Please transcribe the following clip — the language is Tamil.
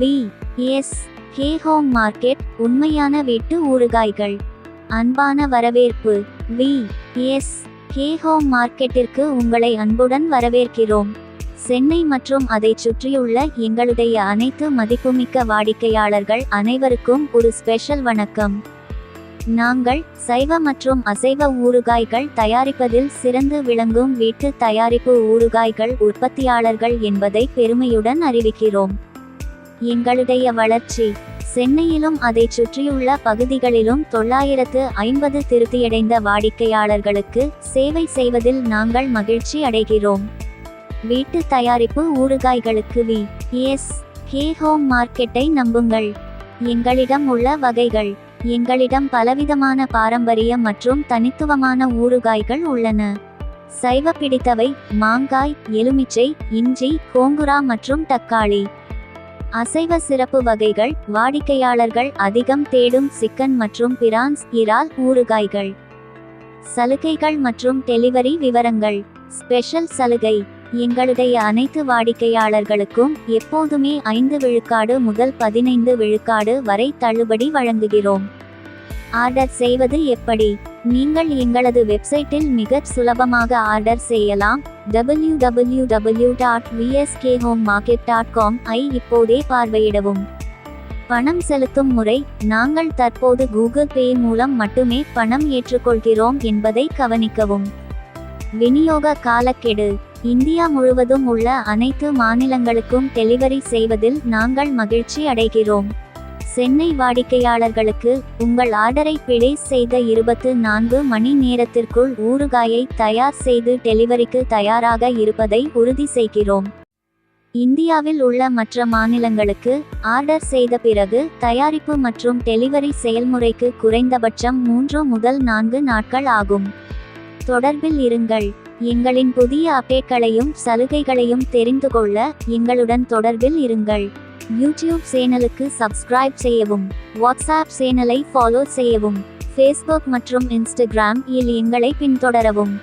V S hey home market உண்மையான வீட்டு ஊறுகாய்கள். அன்பான வரவேற்பு. வி எஸ் ஹே ஹோம் மார்க்கெட்டிற்கு உங்களை அன்புடன் வரவேற்கிறோம். சென்னை மற்றும் அதைச் சுற்றியுள்ள எங்களுடைய அனைத்து மதிப்புமிக்க வாடிக்கையாளர்கள் அனைவருக்கும் ஒரு ஸ்பெஷல் வணக்கம். நாங்கள் சைவ மற்றும் அசைவ ஊறுகாய்கள் தயாரிப்பதில் சிறந்து விளங்கும் வீட்டு தயாரிப்பு ஊறுகாய்கள் உற்பத்தியாளர்கள் என்பதை பெருமையுடன் அறிவிக்கிறோம். எங்களுடைய வளர்ச்சி. சென்னையிலும் அதைச் சுற்றியுள்ள பகுதிகளிலும் தொள்ளாயிரத்து ஐம்பது திருப்தியடைந்த வாடிக்கையாளர்களுக்கு சேவை செய்வதில் நாங்கள் மகிழ்ச்சி அடைகிறோம். வீட்டு தயாரிப்பு ஊறுகாய்களுக்கு வி. எஸ். கே. ஹோம் மார்க்கெட்டை நம்புங்கள். எங்களிடம் உள்ள வகைகள். எங்களிடம் பலவிதமான பாரம்பரிய மற்றும் தனித்துவமான ஊறுகாய்கள் உள்ளன. சைவ பிடித்தவை மாங்காய் எலுமிச்சை இஞ்சி கோங்குரா மற்றும் தக்காளி. அசைவ சிறப்பு வகைகள் வாடிக்கையாளர்கள் அதிகம் தேடும் சிக்கன் மற்றும் பிரான்ஸ் இறால் ஊறுகாய்கள். சலுகைகள் மற்றும் டெலிவரி விவரங்கள். ஸ்பெஷல் சலுகை. எங்களுடைய அனைத்து வாடிக்கையாளர்களுக்கும் எப்போதுமே ஐந்து விழுக்காடு முதல் பதினைந்து விழுக்காடு வரை தள்ளுபடி வழங்குகிறோம். ஆர்டர் செய்வது எப்படி? நீங்கள் எங்களது வெப்சைட்டில் மிகச் சுலபமாக ஆர்டர் செய்யலாம். W W W dot VSK home market dot com ஐ இப்போதே பார்வையிடவும். பணம் செலுத்தும் முறை நாங்கள் தற்போது கூகுள் பே மூலம் மட்டுமே பணம் ஏற்றுக்கொள்கிறோம் என்பதை கவனிக்கவும். விநியோக காலக்கெடு. இந்தியா முழுவதும் உள்ள அனைத்து மாநிலங்களுக்கும் டெலிவரி செய்வதில் நாங்கள் மகிழ்ச்சி அடைகிறோம். சென்னை வாடிக்கையாளர்களுக்கு உங்கள் ஆர்டரை பிளேஸ் செய்த இருபத்து நான்கு மணி நேரத்திற்குள் ஊறுகாயை தயார் செய்து டெலிவரிக்கு தயாராக இருப்பதை உறுதி செய்கிறோம். இந்தியாவில் உள்ள மற்ற மாநிலங்களுக்கு ஆர்டர் செய்த பிறகு தயாரிப்பு மற்றும் டெலிவரி செயல்முறைக்கு குறைந்தபட்சம் மூன்று முதல் நான்கு நாட்கள் ஆகும். தொடர்பில் இருங்கள். எங்களின் புதிய அப்டேட்களையும் சலுகைகளையும் தெரிந்து கொள்ள எங்களுடன் தொடர்பில் இருங்கள். யூடியூப் சேனலுக்கு சப்ஸ்கிரைப் செய்யவும் வாட்ஸ்அப் சேனலை ஃபாலோ செய்யவும் ஃபேஸ்புக் மற்றும் இன்ஸ்டாகிராம் இல் எங்களை பின்தொடரவும்.